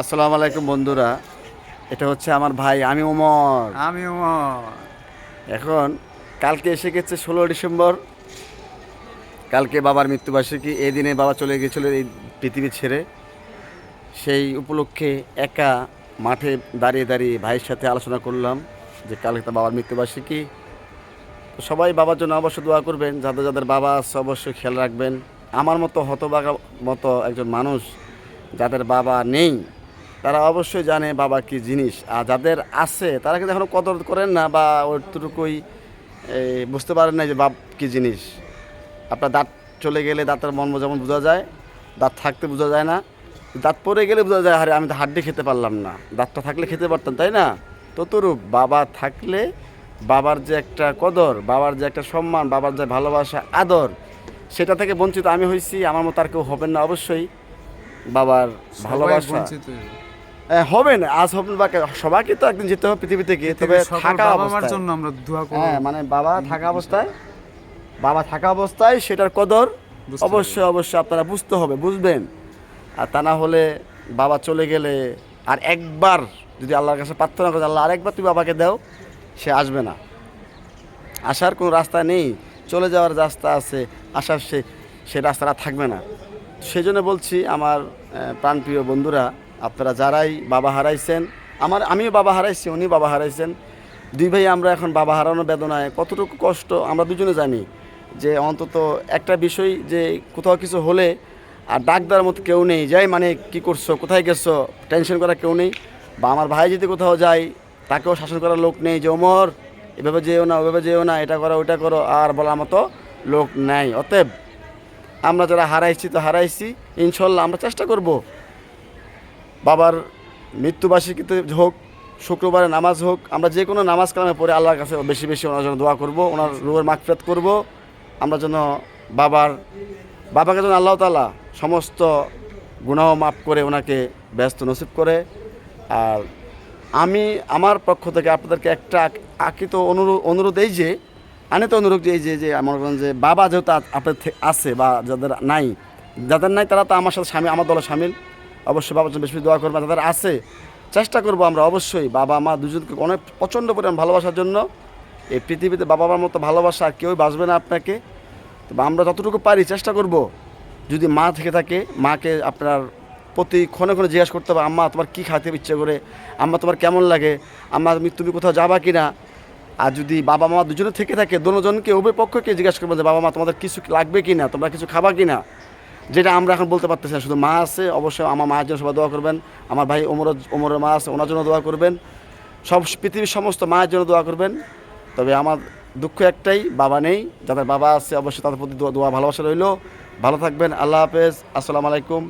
আসসালামু আলাইকুম বন্ধুরা এটা হচ্ছে আমার ভাই আমি ওমর। আমি ওমর। এখন কালকে এসে গেছে ষোলো ডিসেম্বর কালকে বাবার মৃত্যুবার্ষিকী এই দিনে বাবা চলে গিয়েছিল এই পৃথিবী ছেড়ে। সেই উপলক্ষে একা মাঠে দাঁড়িয়ে দাঁড়িয়ে ভাইয়ের সাথে আলোচনা করলাম যে কালকে তো বাবার মৃত্যুবার্ষিকী। তো সবাই বাবার জন্য অবশ্য দোয়া করবেন যাদের যাদের বাবা আছে অবশ্যই খেয়াল রাখবেন। আমার মতো হতবাগা মতো একজন মানুষ যাদের বাবা নেই তারা অবশ্যই জানে বাবা কি জিনিস। আর যাদের আছে, তারা কিন্তু এখনও কদর করেন না বা ওইটুকুই বুঝতে পারেন না যে বাপ কি জিনিস। আপনার দাঁত চলে গেলে দাঁতের মর্ম যেমন বোঝা যায়, দাঁত থাকতে বোঝা যায় না। দাঁত পড়ে গেলে বোঝা যায়, আরে, আমি তো হাড্ডি খেতে পারলাম না। দাঁতটা থাকলে খেতে পারতাম, তাই না? ততরূপ বাবা থাকলে বাবার যে একটা কদর, বাবার যে একটা সম্মান, বাবার যে ভালোবাসা, আদর, সেটা থেকে বঞ্চিত আমি হয়েছি আমার মতো আর কেউ হবেন না অবশ্যই। বাবার ভালোবাসা। হবে না আজ হবেন বা সবাইকে তো একদিন যেতে হবে পৃথিবী থেকে তবে থাকা বাবা মার অবস্থায়। জন্য আমরা দোয়া করব। হ্যাঁ মানে বাবা থাকা অবস্থায় বাবা থাকা অবস্থায় সেটার কদর অবশ্যই অবশ্যই আপনারা বুঝতে হবে বুঝবেন। আর তা না হলে বাবা চলে গেলে আর একবার যদি আল্লাহর কাছে প্রার্থনা করে আল্লাহ আরেকবার তুমি বাবাকে দাও সে আসবে না। আসার কোনো রাস্তা নেই চলে যাওয়ার রাস্তা আছে আসার সে সে রাস্তাটা থাকবে না। সেই জন্য বলছি আমার প্রাণপ্রিয় বন্ধুরা, আপনারা যারাই বাবা হারাইছেন, আমার, আমিও বাবা হারাইছি উনি বাবা হারাইছেন, দুই ভাই আমরা এখন বাবা হারানোর বেদনায় কতটুকু কষ্ট, আমরা দুজনে জানি যে অন্তত একটা বিষয় যে কোথাও কিছু হলে আর ডাক দেওয়ার মতো কেউ নেই, যাই মানে কি করছ, কোথায় গেছো টেনশন করা কেউ নেই, বা আমার ভাই যদি কোথাও যায়, তাকেও শাসন করার লোক নেই যে, ওমর, এভাবে যেও না, ওভাবে যেও না, এটা করো, ওইটা করো, আর বলার মতো লোক নাই। অতএব আমরা যারা হারাইছি তো হারাইছি, ইনশাল্লাহ আমরা চেষ্টা করব। বাবার মৃত্যুবার্ষিকীতে হোক, শুক্রবারে নামাজ হোক, আমরা যে কোনো নামাজ কালামে পড়ে আল্লাহর কাছে বেশি বেশি ওনার জন্য দোয়া করব, ওনার রুহের মাগফিরাত করব। আমরা যেন বাবার, বাবাকে যেন আল্লাহ তালা সমস্ত গুনাহ মাফ করে ওনাকে ব্যস্ত নসিব করে। আর আমি, আমার পক্ষ থেকে আপনাদেরকে একটা আক- আকিত অনুরোধ অনুরোধ এই যে আনিত অনুরোধ এই যে যে আমার করেন যে, বাবা যেহেতু আপনার আছে বা যাদের নাই যাদের নাই তারা তো আমার সাথে স্বামী, আমার দলে সামিল। অবশ্যই বাবার জন্য বেশি দোয়া করবে যাদের আছে, চেষ্টা করব আমরা অবশ্যই বাবা, মা দুজনকে অনেক প্রচণ্ড পরিমাণ ভালোবাসার জন্য। এই পৃথিবীতে বাবা, মার মতো ভালোবাসা কেউই বাঁচবে না আপনাকে। তবে আমরা যতটুকু পারি চেষ্টা করব। যদি মা থেকে থাকে, মাকে আপনার প্রতি ক্ষণে ক্ষণে জিজ্ঞাসা করতে হবে, আম্মা, তোমার কী খাইতে ইচ্ছে করে? আম্মা, তোমার কেমন লাগে? আম্মা, তুমি তুমি কোথাও যাবা কি না আর যদি বাবা মা দুজনে থেকে থাকে, দুজনকে উভয় পক্ষকে জিজ্ঞাসা করবেন যে, বাবা মা, তোমাদের কিছু লাগবে কি না তোমরা কিছু খাবা কি না যেটা আমরা এখন বলতে পারতেছি শুধু মা আছে, অবশ্যই আমার মায়ের জন্য সবাই দোয়া করবেন, আমার ভাই ওমর, ওমরের মা আছে, ওনার জন্য দোয়া করবেন। সব পৃথিবীর সমস্ত মায়ের জন্য দোয়া করবেন। তবে আমার দুঃখ একটাই, বাবা নেই, যাদের বাবা আছে, অবশ্যই তাদের প্রতি দোয়া, ভালোবাসা রইল। ভালো থাকবেন, আল্লাহ হাফেজ, আসসালামু আলাইকুম।